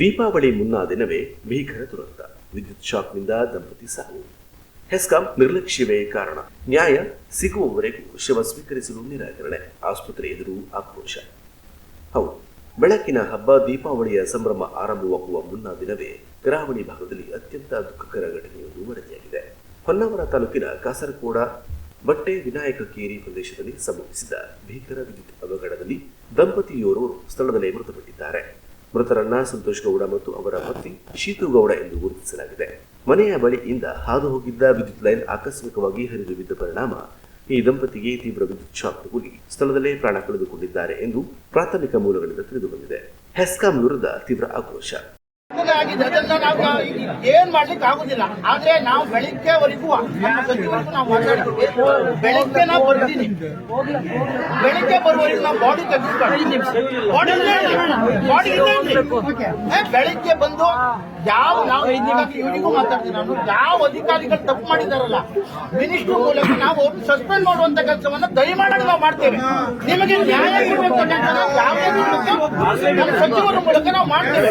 ದೀಪಾವಳಿ ಮುನ್ನಾ ದಿನವೇ ಭೀಕರ ದುರಂತ. ವಿದ್ಯುತ್ ಶಾಕ್ನಿಂದ ದಂಪತಿ ಸಾವು. ಹೆಸ್ಕಾಂ ನಿರ್ಲಕ್ಷ್ಯವೇ ಕಾರಣ. ನ್ಯಾಯ ಸಿಗುವವರೆಗೂ ಶವ ಸ್ವೀಕರಿಸಲು ನಿರಾಕರಣೆ. ಆಸ್ಪತ್ರೆ ಎದುರು ಆಕ್ರೋಶ. ಹೌದು, ಬೆಳಕಿನ ಹಬ್ಬ ದೀಪಾವಳಿಯ ಸಂಭ್ರಮ ಆರಂಭವಾಗುವ ಮುನ್ನಾ ದಿನವೇ ಕರಾವಳಿ ಭಾಗದಲ್ಲಿ ಅತ್ಯಂತ ದುಃಖಕರ ಘಟನೆಯೊಂದು ವರದಿಯಾಗಿದೆ. ಹೊನ್ನಾವರ ತಾಲೂಕಿನ ಕಾಸರಗೋಡ ಬಟ್ಟೆ ವಿನಾಯಕ ಕೇರಿ ಪ್ರದೇಶದಲ್ಲಿ ಸಂಭವಿಸಿದ ಭೀಕರ ವಿದ್ಯುತ್ ಅವಘಡದಲ್ಲಿ ದಂಪತಿಯೋರ್ವರು ಸ್ಥಳದಲ್ಲೇ ಮೃತಪಟ್ಟಿದ್ದಾರೆ. ಮೃತರನ್ನ ಸಂತೋಷ್ ಗೌಡ ಮತ್ತು ಅವರ ಪತ್ನಿ ಶೀತು ಗೌಡ ಎಂದು ಗುರುತಿಸಲಾಗಿದೆ. ಮನೆಯ ಬಳಿಯಿಂದ ಹಾದು ಹೋಗಿದ್ದ ವಿದ್ಯುತ್ ಲೈನ್ ಆಕಸ್ಮಿಕವಾಗಿ ಹರಿದು ಬಿದ್ದ ಪರಿಣಾಮ ಈ ದಂಪತಿಗೆ ತೀವ್ರ ವಿದ್ಯುತ್ ಶಾಕ್ ತಗುಲಿ ಸ್ಥಳದಲ್ಲೇ ಪ್ರಾಣ ಕಳೆದುಕೊಂಡಿದ್ದಾರೆ ಎಂದು ಪ್ರಾಥಮಿಕ ಮೂಲಗಳಿಂದ ತಿಳಿದುಬಂದಿದೆ ಹೆಸ್ಕಾಂ ವಿರುದ್ಧ ತೀವ್ರ ಆಕ್ರೋಶ. ಆಗಿದೆ ಅದನ್ನ ನಾವು ಏನ್ ಮಾಡ್ಲಿಕ್ಕೆ ಆಗುದಿಲ್ಲ. ಆದ್ರೆ ನಾವು ಬೆಳಿಗ್ಗೆವರೆಗೂ ನಾವು ಮಾತಾಡ್ತೀವಿ. ಬೆಳಿಗ್ಗೆ ನಾವು ಬರ್ತೀನಿ. ಬೆಳಿಗ್ಗೆ ಬರುವವರೆಗೂ ನಾವು ಬಾಡಿ ತೆಗೆದುಕೊಂಡು ಬಾಡಿ ಬಾಡಿ ಬೆಳಿಗ್ಗೆ ಬಂದು ಯಾವ ನಾವು ಇವರಿಗೂ ಮಾತಾಡ್ತೀನಿ. ನಾನು ಯಾವ ಅಧಿಕಾರಿಗಳು ತಪ್ಪು ಮಾಡಿದಾರಲ್ಲ ಮಿನಿಸ್ಟರ್ ಮೂಲಕ ನಾವು ಅವ್ರನ್ನ ಸಸ್ಪೆಂಡ್ ಮಾಡುವಂತ ಕೆಲಸವನ್ನ ದಯಮಾಡಿ ನಾವು ಮಾಡ್ತೇವೆ. ನಿಮಗೆ ನ್ಯಾಯ ಕೊಡಬೇಕು ಅನ್ನೋದನ್ನ ಯಾವುದೇ ನಮ್ಮ ಸಚಿವರ ಮೂಲಕ ನಾವು ಮಾಡ್ತೇವೆ.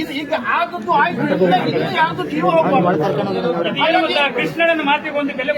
ಇದು ಈಗ ಆದದ್ದು ಆಯ್ತು ಇನ್ನು ಯಾರ್ದು ಜೀವ ಹೋಗ್ಬಾರ್ದು. ಕೃಷ್ಣನ ಮಾತಿಗೆ ಒಂದು ಬೆಲೆ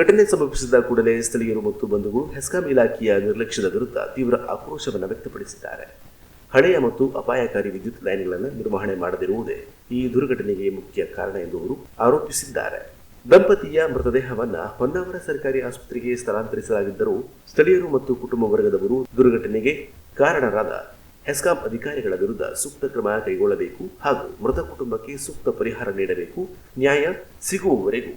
ಘಟನೆ ಸಂಭವಿಸಿದ ಕೂಡಲೇ ಸ್ಥಳೀಯರು ಮತ್ತು ಬಂಧುಗಳು ಹೆಸ್ಕಾಂ ಇಲಾಖೆಯ ನಿರ್ಲಕ್ಷ್ಯದ ವಿರುದ್ಧ ತೀವ್ರ ಆಕ್ರೋಶವನ್ನು ವ್ಯಕ್ತಪಡಿಸಿದ್ದಾರೆ. ಹಳೆಯ ಮತ್ತು ಅಪಾಯಕಾರಿ ವಿದ್ಯುತ್ ಲೈನ್ಗಳನ್ನು ನಿರ್ವಹಣೆ ಮಾಡದಿರುವುದೇ ಈ ದುರ್ಘಟನೆಗೆ ಮುಖ್ಯ ಕಾರಣ ಎಂದು ಅವರು ಆರೋಪಿಸಿದ್ದಾರೆ. ದಂಪತಿಯ ಮೃತದೇಹವನ್ನ ಹೊನ್ನಾವರ ಸರ್ಕಾರಿ ಆಸ್ಪತ್ರೆಗೆ ಸ್ಥಳಾಂತರಿಸಲಾಗಿದ್ದರೂ ಸ್ಥಳೀಯರು ಮತ್ತು ಕುಟುಂಬ ವರ್ಗದವರು ದುರ್ಘಟನೆಗೆ ಕಾರಣರಾದ ಹೆಸ್ಕಾಂ ಅಧಿಕಾರಿಗಳ ವಿರುದ್ಧ ಸೂಕ್ತ ಕ್ರಮ ಕೈಗೊಳ್ಳಬೇಕು ಹಾಗೂ ಮೃತ ಕುಟುಂಬಕ್ಕೆ ಸೂಕ್ತ ಪರಿಹಾರ ನೀಡಬೇಕು. ನ್ಯಾಯ ಸಿಗುವವರೆಗೂ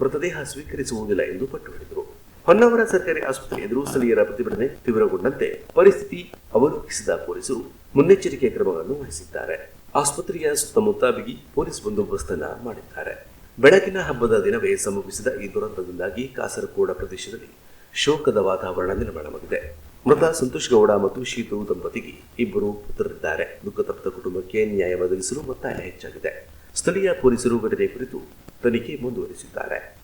ಮೃತದೇಹ ಸ್ವೀಕರಿಸುವುದಿಲ್ಲ ಎಂದು ಪಟ್ಟು ಹಿಡಿದರು ಹೊನ್ನಾವರ ಸರ್ಕಾರಿ ಆಸ್ಪತ್ರೆ ಎದುರು ಸ್ಥಳೀಯರ ಪ್ರತಿಭಟನೆ ತೀವ್ರಗೊಂಡಂತೆ ಪರಿಸ್ಥಿತಿ ಅವಲೋಕಿಸಿದ ಪೊಲೀಸರು ಮುನ್ನೆಚ್ಚರಿಕೆ ಕ್ರಮಗಳನ್ನು ವಹಿಸಿದ್ದಾರೆ. ಆಸ್ಪತ್ರೆಯ ಸುತ್ತಮುತ್ತ ಬಿಗಿ ಪೊಲೀಸ್ ಬಂದೋಬಸ್ತನ್ನ ಮಾಡಿದ್ದಾರೆ. ಬೆಳಕಿನ ಹಬ್ಬದ ದಿನವೇ ಸಂಭವಿಸಿದ ಈ ದುರಂತದಿಂದಾಗಿ ಕಾಸರಗೋಡ ಪ್ರದೇಶದಲ್ಲಿ ಶೋಕದ ವಾತಾವರಣ ನಿರ್ಮಾಣವಾಗಿದೆ. ಮೃತ ಸಂತೋಷ್ ಗೌಡ ಮತ್ತು ಶೀತು ದಂಪತಿಗೆ ಇಬ್ಬರು ಪುತ್ರರಿದ್ದಾರೆ. ದುಃಖ ತಪ್ಪಿದ ಕುಟುಂಬಕ್ಕೆ ನ್ಯಾಯ ಒದಗಿಸಲು ಒತ್ತಾಯ ಹೆಚ್ಚಾಗಿದೆ. ಸ್ಥಳೀಯ ಪೊಲೀಸರು ಘಟನೆ ಕುರಿತು ತನಿಖೆ ಮುಂದುವರಿಸಿದ್ದಾರೆ.